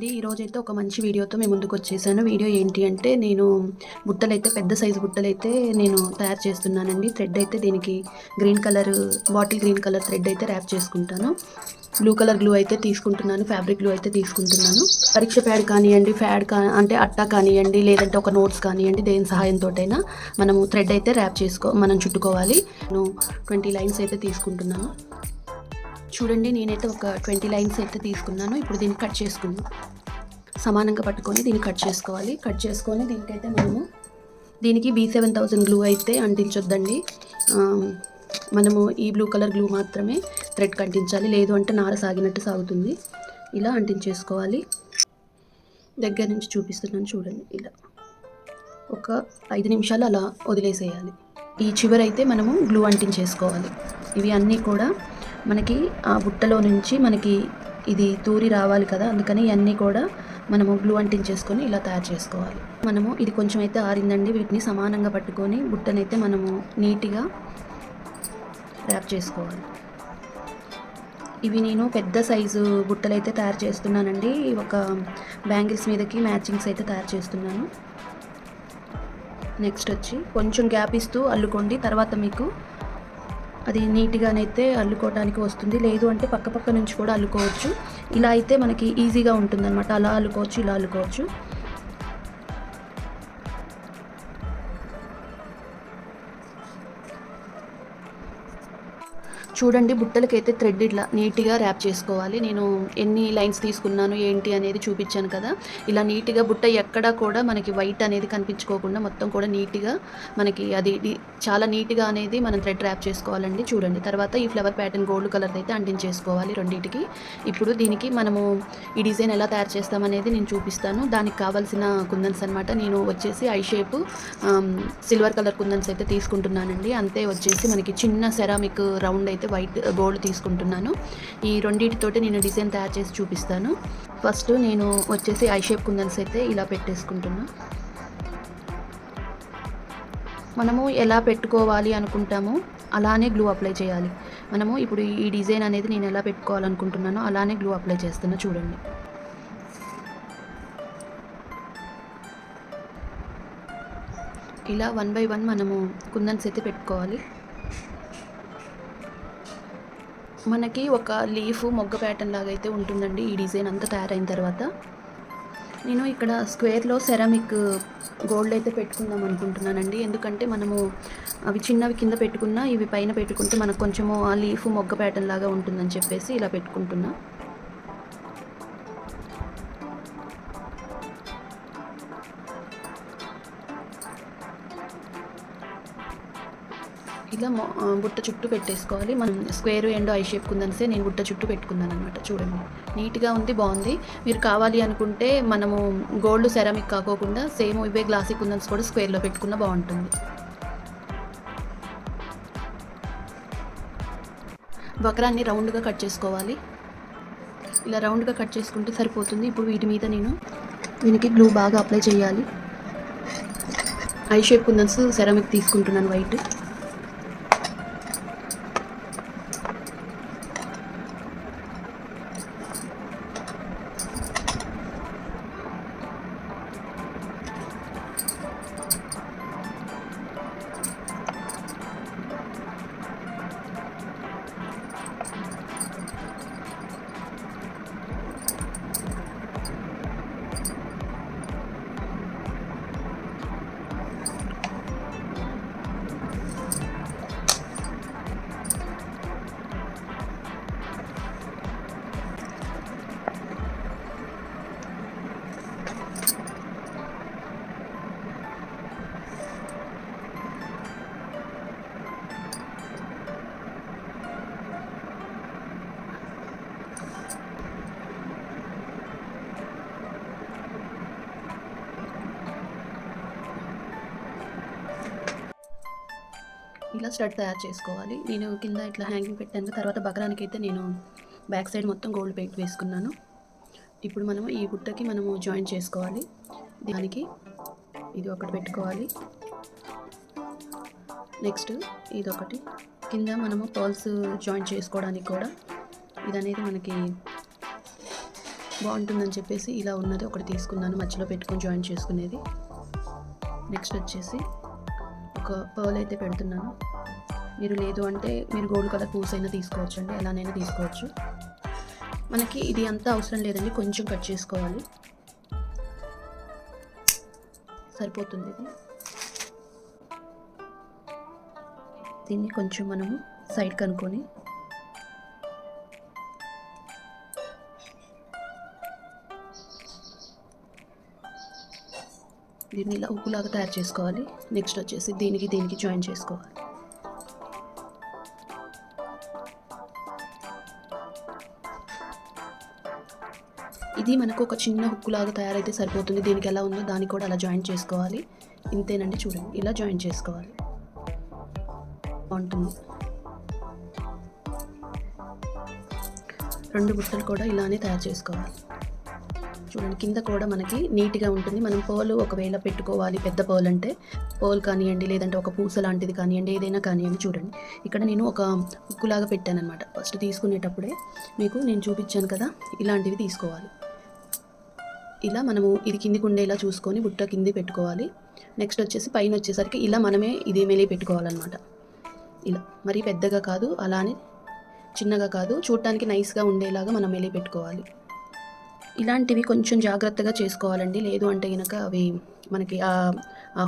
అండి. ఈరోజైతే ఒక మంచి వీడియోతో మేము ముందుకు వచ్చేసాను. వీడియో ఏంటి అంటే నేను బుట్టలైతే పెద్ద సైజు బుట్టలైతే నేను తయారు చేస్తున్నానండి. థ్రెడ్ అయితే దీనికి green colour bottle green colour thread అయితే ర్యాప్ చేసుకుంటాను. బ్లూ కలర్ గ్లూ అయితే తీసుకుంటున్నాను. ఫ్యాబ్రిక్ గ్లూ అయితే తీసుకుంటున్నాను. పరీక్ష ప్యాడ్ కానివ్వండి ఫ్యాడ్ కా అంటే అట్టా కానివ్వండి లేదంటే ఒక నోట్స్ కానివ్వండి దేని సహాయంతో అయినా మనము థ్రెడ్ అయితే ర్యాప్ చేసుకో మనం చుట్టుకోవాలి. నేను ట్వంటీ లైన్స్ అయితే తీసుకుంటున్నాను. చూడండి నేనైతే ఒక ట్వంటీ లైన్స్ అయితే తీసుకున్నాను. ఇప్పుడు దీన్ని కట్ చేసుకుందాం. సమానంగా పట్టుకొని దీన్ని కట్ చేసుకోవాలి. కట్ చేసుకొని దీనికైతే మనము దీనికి బీ సెవెన్ థౌజండ్ గ్లూ అయితే అంటించొద్దండి. మనము ఈ బ్లూ కలర్ గ్లూ మాత్రమే థ్రెడ్ కంటించాలి లేదు అంటే నార సాగినట్టు సాగుతుంది. ఇలా అంటించేసుకోవాలి. దగ్గర నుంచి చూపిస్తున్నాను చూడండి. ఇలా ఒక ఐదు నిమిషాలు అలా వదిలేసేయాలి. ఈ చివర అయితే మనము గ్లూ అంటించేసుకోవాలి. ఇవి అన్నీ కూడా మనకి ఆ బుట్టలో నుంచి మనకి ఇది తూరి రావాలి కదా అందుకని ఇవన్నీ కూడా మనము గ్లూ అంటించేసుకొని ఇలా తయారు చేసుకోవాలి. మనము ఇది కొంచెం అయితే ఆరిందండి వీటిని సమానంగా పట్టుకొని బుట్టనైతే మనము నీట్గా ర్యాప్ చేసుకోవాలి. ఇవి నేను పెద్ద సైజు బుట్టలు అయితే తయారు చేస్తున్నానండి. ఒక బ్యాంగిల్స్ మీదకి మ్యాచింగ్స్ అయితే తయారు చేస్తున్నాను. నెక్స్ట్ వచ్చి కొంచెం గ్యాప్ ఇస్తూ అల్లుకోండి. తర్వాత మీకు అది నీట్గానైతే అల్లుకోవడానికి వస్తుంది. లేదు అంటే పక్క పక్క నుంచి కూడా అల్లుకోవచ్చు. ఇలా అయితే మనకి ఈజీగా ఉంటుందన్నమాట. అలా అల్లుకోవచ్చు ఇలా అల్లుకోవచ్చు. చూడండి బుట్టలకైతే థ్రెడ్ ఇట్లా నీట్గా ర్యాప్ చేసుకోవాలి. నేను ఎన్ని లైన్స్ తీసుకున్నాను ఏంటి అనేది చూపించాను కదా. ఇలా నీట్గా బుట్ట ఎక్కడా కూడా మనకి వైట్ అనేది కనిపించుకోకుండా మొత్తం కూడా నీట్గా మనకి అది చాలా నీట్గా అనేది మనం థ్రెడ్ ర్యాప్ చేసుకోవాలండి. చూడండి తర్వాత ఈ ఫ్లవర్ ప్యాటర్న్ గోల్డ్ కలర్ అయితే అంటించేసుకోవాలి రెండింటికి. ఇప్పుడు దీనికి మనము ఈ డిజైన్ ఎలా తయారు చేస్తామనేది నేను చూపిస్తాను. దానికి కావాల్సిన కుందన్స్ అనమాట నేను వచ్చేసి I shape silver colour kundans అయితే తీసుకుంటున్నానండి. అంతే వచ్చేసి మనకి చిన్న సెరామిక్ రౌండ్ అయితే వైట్ గోల్డ్ తీసుకుంటున్నాను. ఈ రెండింటితోటి నేను డిజైన్ తయారు చేసి చూపిస్తాను. ఫస్ట్ నేను వచ్చేసి ఐ షేప్ కుందన్స్ అయితే ఇలా పెట్టేసుకుంటున్నాను మనము ఎలా పెట్టుకోవాలి అనుకుంటామో అలానే గ్లూ అప్లై చేయాలి. మనము ఇప్పుడు ఈ డిజైన్ అనేది నేను ఎలా పెట్టుకోవాలనుకుంటున్నానో అలానే గ్లూ అప్లై చేస్తున్నా చూడండి. ఇలా వన్ బై వన్ మనము కుందన్స్ అయితే పెట్టుకోవాలి. మనకి ఒక లీఫ్ మొగ్గ ప్యాటర్న్ లాగా అయితే ఉంటుందండి. ఈ డిజైన్ అంతా తయారైన తర్వాత నేను ఇక్కడ స్క్వేర్లో సెరామిక్ గోల్డ్ అయితే పెట్టుకుందాం అనుకుంటున్నానండి. ఎందుకంటే మనము అవి చిన్నవి కింద పెట్టుకున్నా ఇవి పైన పెట్టుకుంటే మనకు కొంచెము ఆ లీఫ్ మొగ్గ ప్యాటర్న్ లాగా ఉంటుందని చెప్పేసి ఇలా పెట్టుకుంటున్నా. ఇలా బుట్ట చుట్టూ పెట్టేసుకోవాలి. మనం స్క్వేర్ ఎండ్ ఐ షేప్ కుందనిసే నేను బుట్ట చుట్టూ పెట్టుకున్నాను అనమాట చూడండి. నీట్గా ఉంది బాగుంది. మీరు కావాలి అనుకుంటే మనము గోల్డ్ సెరామిక్ కాకోకుండా సేమ్ ఇవే గ్లాసీ కుందన్స్ కూడా స్క్వేర్లో పెట్టుకున్న బాగుంటుంది. బక్రాన్ని రౌండ్గా కట్ చేసుకోవాలి. ఇలా రౌండ్గా కట్ చేసుకుంటే సరిపోతుంది. ఇప్పుడు వీటి మీద నేను దీనికి గ్లూ బాగా అప్లై చేయాలి. ఐ షేప్ కుందన్స్ సెరామిక్ తీసుకుంటున్నాను వైట్. ఇలా స్టడ్ తయారు చేసుకోవాలి. నేను కింద ఇట్లా హ్యాంగింగ్ పెట్టాను తర్వాత బకరానికి అయితే నేను బ్యాక్ సైడ్ మొత్తం గోల్డ్ పెయింట్ వేసుకున్నాను. ఇప్పుడు మనము ఈ బుట్టకి మనము జాయిన్ చేసుకోవాలి. దానికి ఇది ఒకటి పెట్టుకోవాలి. నెక్స్ట్ ఇది ఒకటి. కింద మనము పర్ల్స్ జాయిన్ చేసుకోవడానికి కూడా ఇది అనేది మనకి బాగుంటుందని చెప్పేసి ఇలా ఉన్నది ఒకటి తీసుకున్నాను. మధ్యలో పెట్టుకొని జాయిన్ చేసుకునేది. నెక్స్ట్ వచ్చేసి ఒక పర్ల్ అయితే పెడుతున్నాను. మీరు లేదు అంటే మీరు గోల్డ్ కలర్ పూస్ అయినా తీసుకోవచ్చు అండి ఎలానైనా తీసుకోవచ్చు. మనకి ఇది అంతా అవసరం లేదండి కొంచెం కట్ చేసుకోవాలి. సరిపోతుంది ఇది. దీన్ని కొంచెం మనము సైడ్ కనుక్కొని దీన్ని ఇలా ఉప్పులాగా తయారు చేసుకోవాలి. నెక్స్ట్ వచ్చేసి దీనికి దీనికి జాయిన్ చేసుకోవాలి. ఇది మనకు ఒక చిన్న హుక్కులాగా తయారైతే సరిపోతుంది. దీనికి ఎలా ఉందో దానికి కూడా అలా జాయిన్ చేసుకోవాలి. ఇంతేనండి చూడండి. ఇలా జాయిన్ చేసుకోవాలి. బాగుంటుంది. రెండు బుట్టలు కూడా ఇలానే తయారు చేసుకోవాలి. చూడండి కింద కూడా మనకి నీట్గా ఉంటుంది. మనం పోలు ఒకవేళ పెట్టుకోవాలి పెద్ద పోల్ అంటే పోల్ కానివ్వండి లేదంటే ఒక పూస లాంటిది కానివ్వండి ఏదైనా కానివ్వండి చూడండి. ఇక్కడ నేను ఒక ఉక్కులాగా పెట్టాను అనమాట ఫస్ట్ తీసుకునేటప్పుడే మీకు నేను చూపించాను కదా ఇలాంటివి తీసుకోవాలి. ఇలా మనము ఇది కిందికి ఉండేలా చూసుకొని బుట్ట కింది పెట్టుకోవాలి. నెక్స్ట్ వచ్చేసి పైన వచ్చేసరికి ఇలా మనమే ఇది మెలి పెట్టుకోవాలన్నమాట. ఇలా మరీ పెద్దగా కాదు అలానే చిన్నగా కాదు చూడటానికి నైస్గా ఉండేలాగా మనం మెలి పెట్టుకోవాలి. ఇలాంటివి కొంచెం జాగ్రత్తగా చేసుకోవాలండి. లేదు అంటే కనుక అవి మనకి ఆ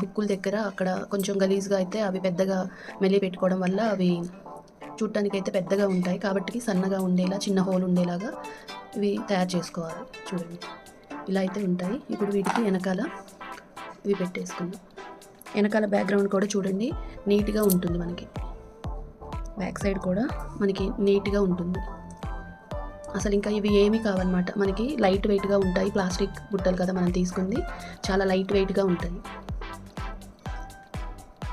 హుక్కుల దగ్గర అక్కడ కొంచెం గలీజ్గా అయితే అవి పెద్దగా మెలి పెట్టుకోవడం వల్ల అవి చూడటానికి అయితే పెద్దగా ఉంటాయి. కాబట్టి సన్నగా ఉండేలా చిన్న హోల్ ఉండేలాగా ఇవి తయారు చేసుకోవాలి. చూడండి. ఇలా అయితే ఉంటాయి. ఇప్పుడు వీటికి వెనకాల ఇవి పెట్టేసుకుందాం. వెనకాల బ్యాక్గ్రౌండ్ కూడా చూడండి నీట్గా ఉంటుంది మనకి. బ్యాక్ సైడ్ కూడా మనకి నీట్గా ఉంటుంది. అసలు ఇంకా ఇవి ఏమీ కావాలన్నమాట మనకి లైట్ వెయిట్గా ఉంటాయి. ప్లాస్టిక్ బుట్టలు కదా మనం తీసుకుంది. చాలా లైట్ వెయిట్గా ఉంటాయి.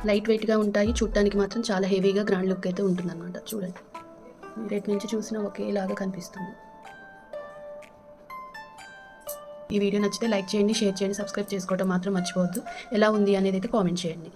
లైట్ వెయిట్గా ఉంటాయి. చూడటానికి మాత్రం చాలా హెవీగా గ్రాండ్ లుక్ అయితే ఉంటుందన్నమాట. చూడండి. రేపు నుంచి చూసినా ఒకేలాగా కనిపిస్తుంది. ఈ వీడియో నచ్చితే లైక్ చేయండి షేర్ చేయండి సబ్స్క్రైబ్ చేసుకోవడం మాత్రం మర్చిపోవద్దు. ఎలా ఉంది అనేది అయితే కామెంట్ చేయండి.